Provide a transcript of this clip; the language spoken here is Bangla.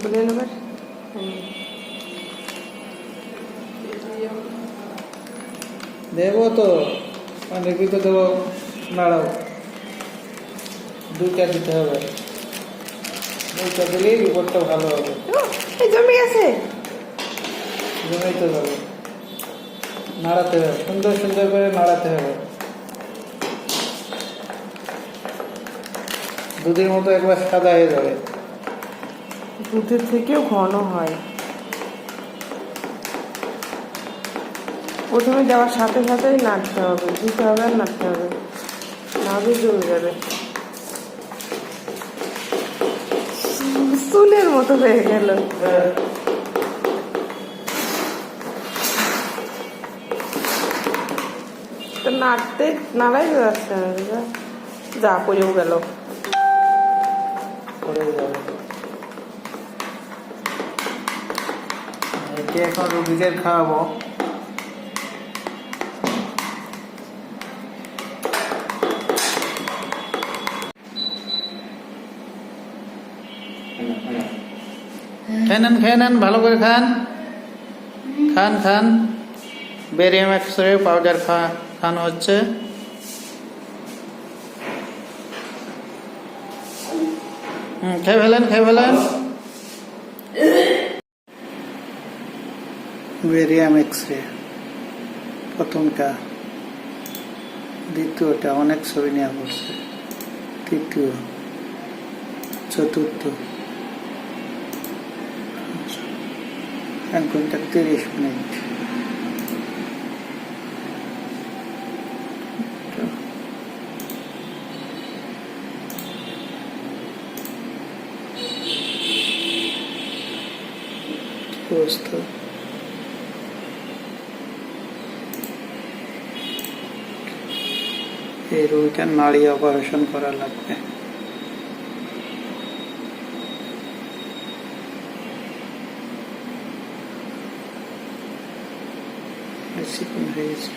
বলে নেবার দেবো তো পানির ভিতরে দেবো নাড়াও দুইটা দিতে হবে। দুইটা দিলেই রিপোর্টটা ভালো হবে। এই জমে গেছে জমাইতে হবে নাড়াতে হবে সুন্দর সুন্দর করে নাড়াতে হবে। দুধের মতো একবার সাদা হয়ে যাবে। দুধের থেকেও ঘন হয়। প্রথমে দেওয়ার সাথে সাথেই নাড়তে হবে, দিতে হবে আর নাড়তে হবে। নাহলে জমে যাবে। চুলের মতো হয়ে গেল। নাড়তে, নাড়াই যাচ্ছে যা। পড়েও গেল। করে যাবে একে এখন রুগীদের খাওয়াবো। খেয়ে নেন খেয়ে নেন, ভালো করে খান। খান খান। বেরিয়াম এক্সরে পাউডার খান হচ্ছে। খেয়ে ফেলেন খেয়ে ফেলেন। বেরিয়াম এক্স রে প্রথমটা, দ্বিতীয়টা, অনেক ছবি নেওয়া পড়ছে তৃতীয়, চতুর্থ এক ঘণ্টা তিরিশ মিনিট। অবস্থা? এই রোগীটার নাড়ি অপারেশন করা লাগবে বেশিক্ষণ হয়ে গেছে